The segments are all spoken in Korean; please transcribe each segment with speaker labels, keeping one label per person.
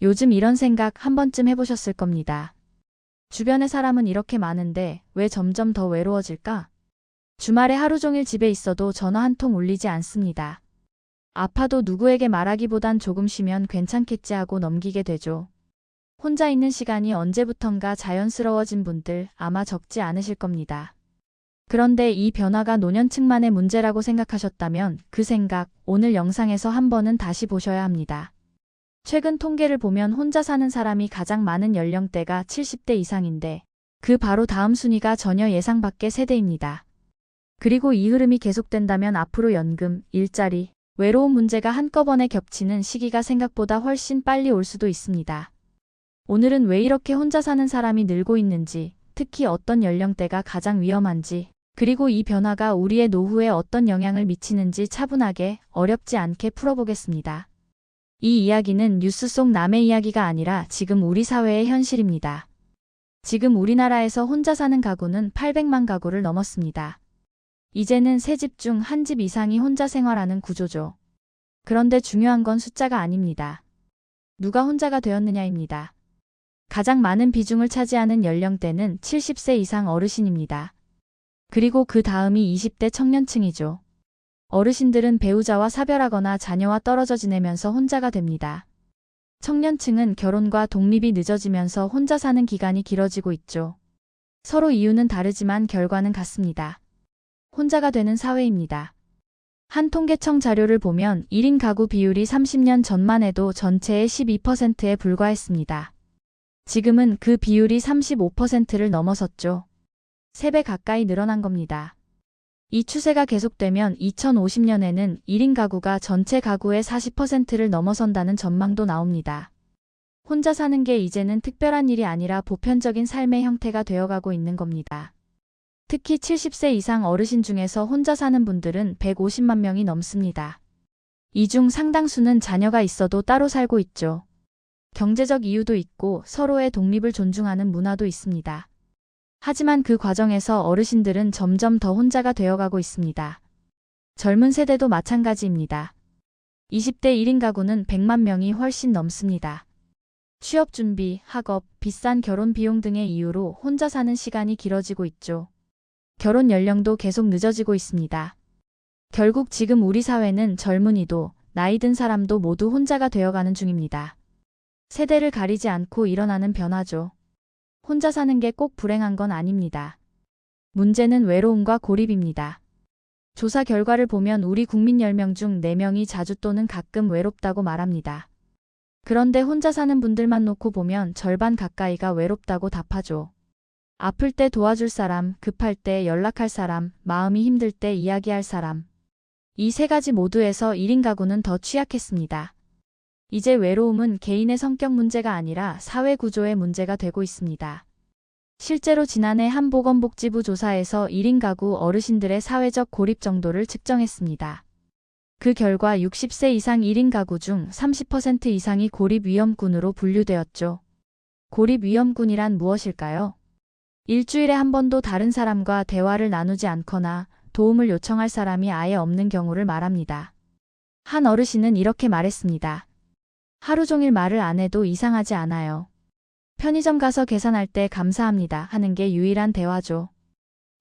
Speaker 1: 요즘 이런 생각 한 번쯤 해보셨을 겁니다. 주변의 사람은 이렇게 많은데 왜 점점 더 외로워질까? 주말에 하루 종일 집에 있어도 전화 한 통 울리지 않습니다. 아파도 누구에게 말하기보단 조금 쉬면 괜찮겠지 하고 넘기게 되죠. 혼자 있는 시간이 언제부턴가 자연스러워진 분들 아마 적지 않으실 겁니다. 그런데 이 변화가 노년층만의 문제라고 생각하셨다면 그 생각 오늘 영상에서 한 번은 다시 보셔야 합니다. 최근 통계를 보면 혼자 사는 사람이 가장 많은 연령대가 70대 이상인데 그 바로 다음 순위가 전혀 예상 밖의 세대입니다. 그리고 이 흐름이 계속된다면 앞으로 연금, 일자리, 외로운 문제가 한꺼번에 겹치는 시기가 생각보다 훨씬 빨리 올 수도 있습니다. 오늘은 왜 이렇게 혼자 사는 사람이 늘고 있는지, 특히 어떤 연령대가 가장 위험한지, 그리고 이 변화가 우리의 노후에 어떤 영향을 미치는지 차분하게 어렵지 않게 풀어보겠습니다. 이 이야기는 뉴스 속 남의 이야기가 아니라 지금 우리 사회의 현실입니다. 지금 우리나라에서 혼자 사는 가구는 800만 가구를 넘었습니다. 이제는 세 집 중 한 집 이상이 혼자 생활하는 구조죠. 그런데 중요한 건 숫자가 아닙니다. 누가 혼자가 되었느냐입니다. 가장 많은 비중을 차지하는 연령대는 70세 이상 어르신입니다. 그리고 그 다음이 20대 청년층이죠. 어르신들은 배우자와 사별하거나 자녀와 떨어져 지내면서 혼자가 됩니다. 청년층은 결혼과 독립이 늦어지면서 혼자 사는 기간이 길어지고 있죠. 서로 이유는 다르지만 결과는 같습니다. 혼자가 되는 사회입니다. 한 통계청 자료를 보면 1인 가구 비율이 30년 전만 해도 전체의 12%에 불과했습니다. 지금은 그 비율이 35%를 넘어섰죠. 3배 가까이 늘어난 겁니다. 이 추세가 계속되면 2050년에는 1인 가구가 전체 가구의 40%를 넘어선다는 전망도 나옵니다. 혼자 사는 게 이제는 특별한 일이 아니라 보편적인 삶의 형태가 되어가고 있는 겁니다. 특히 70세 이상 어르신 중에서 혼자 사는 분들은 150만 명이 넘습니다. 이 중 상당수는 자녀가 있어도 따로 살고 있죠. 경제적 이유도 있고 서로의 독립을 존중하는 문화도 있습니다. 하지만 그 과정에서 어르신들은 점점 더 혼자가 되어가고 있습니다. 젊은 세대도 마찬가지입니다. 20대 1인 가구는 100만 명이 훨씬 넘습니다. 취업 준비, 학업, 비싼 결혼 비용 등의 이유로 혼자 사는 시간이 길어지고 있죠. 결혼 연령도 계속 늦어지고 있습니다. 결국 지금 우리 사회는 젊은이도 나이 든 사람도 모두 혼자가 되어가는 중입니다. 세대를 가리지 않고 일어나는 변화죠. 혼자 사는 게 꼭 불행한 건 아닙니다. 문제는 외로움과 고립입니다. 조사 결과를 보면 우리 국민 10명 중 4명이 자주 또는 가끔 외롭다고 말합니다. 그런데 혼자 사는 분들만 놓고 보면 절반 가까이가 외롭다고 답하죠. 아플 때 도와줄 사람, 급할 때 연락할 사람, 마음이 힘들 때 이야기할 사람. 이 세 가지 모두에서 1인 가구는 더 취약했습니다. 이제 외로움은 개인의 성격 문제가 아니라 사회 구조의 문제가 되고 있습니다. 실제로 지난해 한 보건복지부 조사에서 1인 가구 어르신들의 사회적 고립 정도를 측정했습니다. 그 결과 60세 이상 1인 가구 중 30% 이상이 고립 위험군으로 분류되었죠. 고립 위험군이란 무엇일까요? 일주일에 한 번도 다른 사람과 대화를 나누지 않거나 도움을 요청할 사람이 아예 없는 경우를 말합니다. 한 어르신은 이렇게 말했습니다. 하루 종일 말을 안 해도 이상하지 않아요. 편의점 가서 계산할 때 감사합니다 하는 게 유일한 대화죠.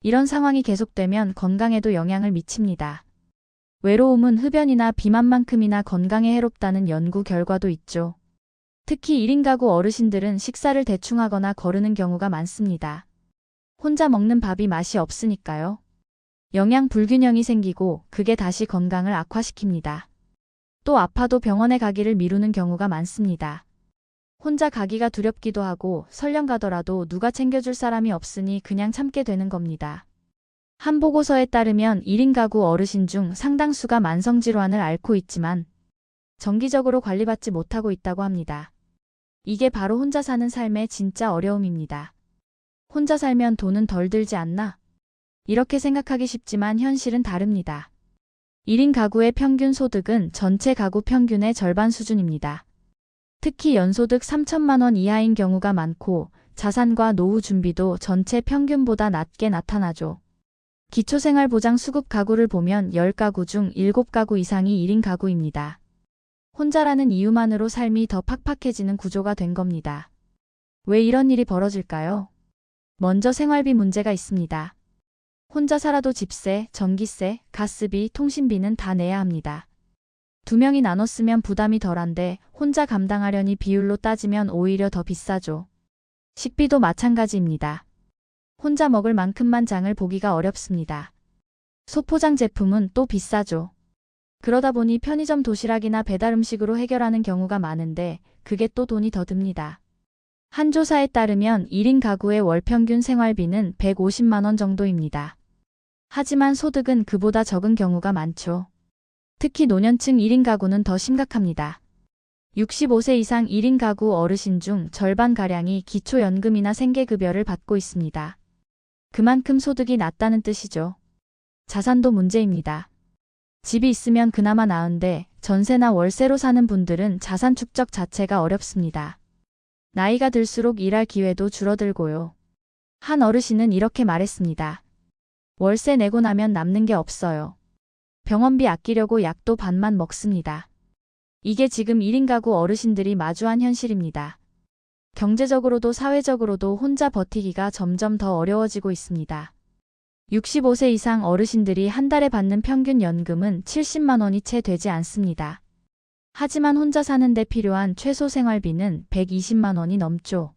Speaker 1: 이런 상황이 계속되면 건강에도 영향을 미칩니다. 외로움은 흡연이나 비만만큼이나 건강에 해롭다는 연구 결과도 있죠. 특히 1인 가구 어르신들은 식사를 대충 하거나 거르는 경우가 많습니다. 혼자 먹는 밥이 맛이 없으니까요. 영양 불균형이 생기고 그게 다시 건강을 악화시킵니다. 또 아파도 병원에 가기를 미루는 경우가 많습니다. 혼자 가기가 두렵기도 하고 설령 가더라도 누가 챙겨줄 사람이 없으니 그냥 참게 되는 겁니다. 한 보고서에 따르면 1인 가구 어르신 중 상당수가 만성질환을 앓고 있지만 정기적으로 관리받지 못하고 있다고 합니다. 이게 바로 혼자 사는 삶의 진짜 어려움입니다. 혼자 살면 돈은 덜 들지 않나? 이렇게 생각하기 쉽지만 현실은 다릅니다. 1인 가구의 평균 소득은 전체 가구 평균의 절반 수준입니다. 특히 연소득 3천만 원 이하인 경우가 많고 자산과 노후 준비도 전체 평균보다 낮게 나타나죠. 기초생활보장 수급 가구를 보면 10가구 중 7가구 이상이 1인 가구입니다. 혼자라는 이유만으로 삶이 더 팍팍해지는 구조가 된 겁니다. 왜 이런 일이 벌어질까요? 먼저 생활비 문제가 있습니다. 혼자 살아도 집세, 전기세, 가스비, 통신비는 다 내야 합니다. 두 명이 나눠 쓰면 부담이 덜한데 혼자 감당하려니 비율로 따지면 오히려 더 비싸죠. 식비도 마찬가지입니다. 혼자 먹을 만큼만 장을 보기가 어렵습니다. 소포장 제품은 또 비싸죠. 그러다 보니 편의점 도시락이나 배달 음식으로 해결하는 경우가 많은데 그게 또 돈이 더 듭니다. 한 조사에 따르면 1인 가구의 월 평균 생활비는 150만 원 정도입니다. 하지만 소득은 그보다 적은 경우가 많죠. 특히 노년층 1인 가구는 더 심각합니다. 65세 이상 1인 가구 어르신 중 절반가량이 기초연금이나 생계급여를 받고 있습니다. 그만큼 소득이 낮다는 뜻이죠. 자산도 문제입니다. 집이 있으면 그나마 나은데 전세나 월세로 사는 분들은 자산 축적 자체가 어렵습니다. 나이가 들수록 일할 기회도 줄어들고요. 한 어르신은 이렇게 말했습니다. 월세 내고 나면 남는 게 없어요. 병원비 아끼려고 약도 반만 먹습니다. 이게 지금 1인 가구 어르신들이 마주한 현실입니다. 경제적으로도 사회적으로도 혼자 버티기가 점점 더 어려워지고 있습니다. 65세 이상 어르신들이 한 달에 받는 평균 연금은 70만 원이 채 되지 않습니다. 하지만 혼자 사는데 필요한 최소 생활비는 120만 원이 넘죠.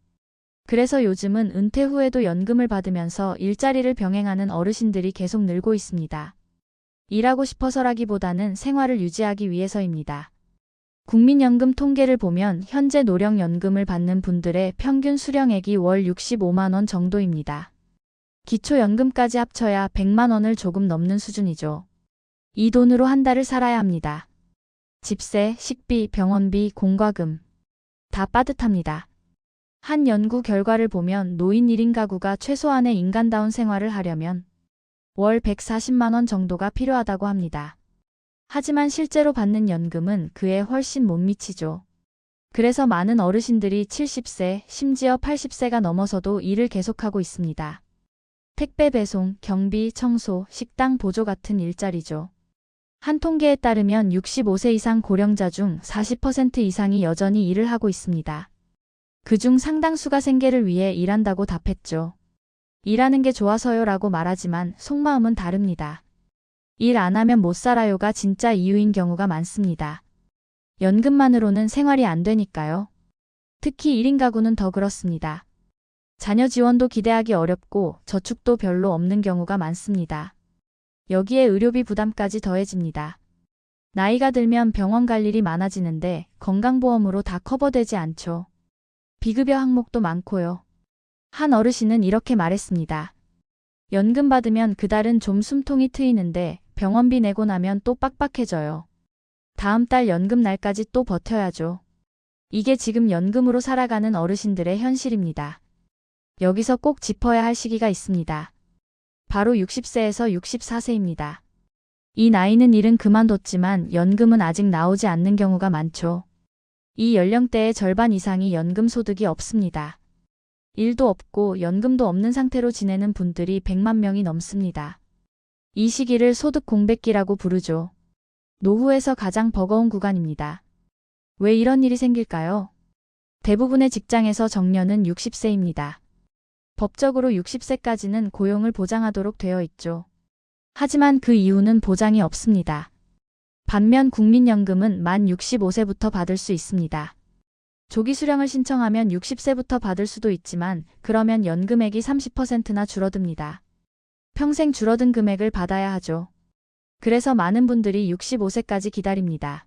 Speaker 1: 그래서 요즘은 은퇴 후에도 연금을 받으면서 일자리를 병행하는 어르신들이 계속 늘고 있습니다. 일하고 싶어서라기보다는 생활을 유지하기 위해서입니다. 국민연금 통계를 보면 현재 노령연금을 받는 분들의 평균 수령액이 월 65만 원 정도입니다. 기초연금까지 합쳐야 100만 원을 조금 넘는 수준이죠. 이 돈으로 한 달을 살아야 합니다. 집세, 식비, 병원비, 공과금. 다 빠듯합니다. 한 연구 결과를 보면 노인 1인 가구가 최소한의 인간다운 생활을 하려면 월 140만 원 정도가 필요하다고 합니다. 하지만 실제로 받는 연금은 그에 훨씬 못 미치죠. 그래서 많은 어르신들이 70세, 심지어 80세가 넘어서도 일을 계속하고 있습니다. 택배 배송, 경비, 청소, 식당 보조 같은 일자리죠. 한 통계에 따르면 65세 이상 고령자 중 40% 이상이 여전히 일을 하고 있습니다. 그중 상당수가 생계를 위해 일한다고 답했죠. 일하는 게 좋아서요 라고 말하지만 속마음은 다릅니다. 일 안 하면 못 살아요가 진짜 이유인 경우가 많습니다. 연금만으로는 생활이 안 되니까요. 특히 1인 가구는 더 그렇습니다. 자녀 지원도 기대하기 어렵고 저축도 별로 없는 경우가 많습니다. 여기에 의료비 부담까지 더해집니다. 나이가 들면 병원 갈 일이 많아지는데 건강보험으로 다 커버되지 않죠. 비급여 항목도 많고요. 한 어르신은 이렇게 말했습니다. 연금 받으면 그달은 좀 숨통이 트이는데 병원비 내고 나면 또 빡빡해져요. 다음 달 연금 날까지 또 버텨야죠. 이게 지금 연금으로 살아가는 어르신들의 현실입니다. 여기서 꼭 짚어야 할 시기가 있습니다. 바로 60세에서 64세입니다. 이 나이는 일은 그만뒀지만 연금은 아직 나오지 않는 경우가 많죠. 이 연령대의 절반 이상이 연금 소득이 없습니다. 일도 없고 연금도 없는 상태로 지내는 분들이 100만 명이 넘습니다. 이 시기를 소득 공백기라고 부르죠. 노후에서 가장 버거운 구간입니다. 왜 이런 일이 생길까요? 대부분의 직장에서 정년은 60세입니다. 법적으로 60세까지는 고용을 보장하도록 되어 있죠. 하지만 그 이후는 보장이 없습니다. 반면 국민연금은 만 65세부터 받을 수 있습니다. 조기 수령을 신청하면 60세부터 받을 수도 있지만 그러면 연금액이 30%나 줄어듭니다. 평생 줄어든 금액을 받아야 하죠. 그래서 많은 분들이 65세까지 기다립니다.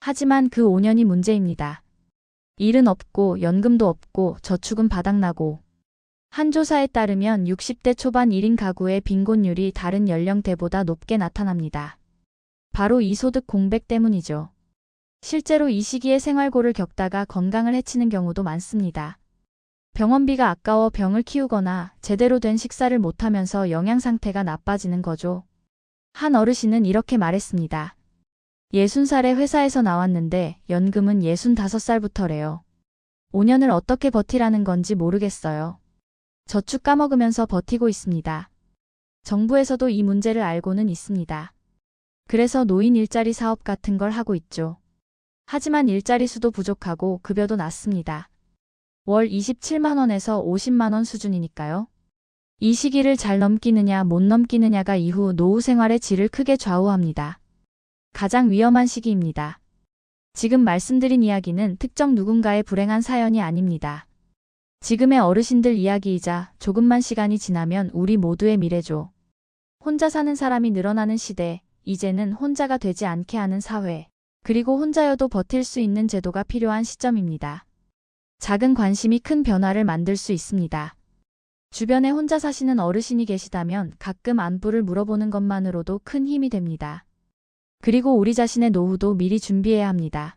Speaker 1: 하지만 그 5년이 문제입니다. 일은 없고 연금도 없고 저축은 바닥나고 한 조사에 따르면 60대 초반 1인 가구의 빈곤율이 다른 연령대보다 높게 나타납니다. 바로 이 소득 공백 때문이죠. 실제로 이 시기에 생활고를 겪다가 건강을 해치는 경우도 많습니다. 병원비가 아까워 병을 키우거나 제대로 된 식사를 못하면서 영양 상태가 나빠지는 거죠. 한 어르신은 이렇게 말했습니다. 60살에 회사에서 나왔는데 연금은 65살부터래요. 5년을 어떻게 버티라는 건지 모르겠어요. 저축 까먹으면서 버티고 있습니다. 정부에서도 이 문제를 알고는 있습니다. 그래서 노인 일자리 사업 같은 걸 하고 있죠. 하지만 일자리 수도 부족하고 급여도 낮습니다. 월 27만원에서 50만원 수준이니까요. 이 시기를 잘 넘기느냐 못 넘기느냐가 이후 노후 생활의 질을 크게 좌우합니다. 가장 위험한 시기입니다. 지금 말씀드린 이야기는 특정 누군가의 불행한 사연이 아닙니다. 지금의 어르신들 이야기이자 조금만 시간이 지나면 우리 모두의 미래죠. 혼자 사는 사람이 늘어나는 시대, 이제는 혼자가 되지 않게 하는 사회, 그리고 혼자여도 버틸 수 있는 제도가 필요한 시점입니다. 작은 관심이 큰 변화를 만들 수 있습니다. 주변에 혼자 사시는 어르신이 계시다면 가끔 안부를 물어보는 것만으로도 큰 힘이 됩니다. 그리고 우리 자신의 노후도 미리 준비해야 합니다.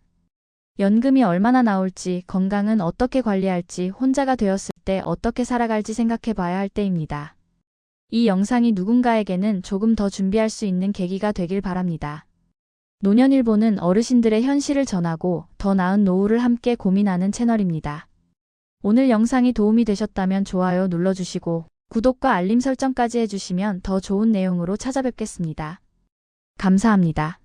Speaker 1: 연금이 얼마나 나올지, 건강은 어떻게 관리할지, 혼자가 되었을 때 어떻게 살아갈지 생각해 봐야 할 때입니다. 이 영상이 누군가에게는 조금 더 준비할 수 있는 계기가 되길 바랍니다. 노년일보는 어르신들의 현실을 전하고 더 나은 노후를 함께 고민하는 채널입니다. 오늘 영상이 도움이 되셨다면 좋아요 눌러주시고 구독과 알림 설정까지 해주시면 더 좋은 내용으로 찾아뵙겠습니다. 감사합니다.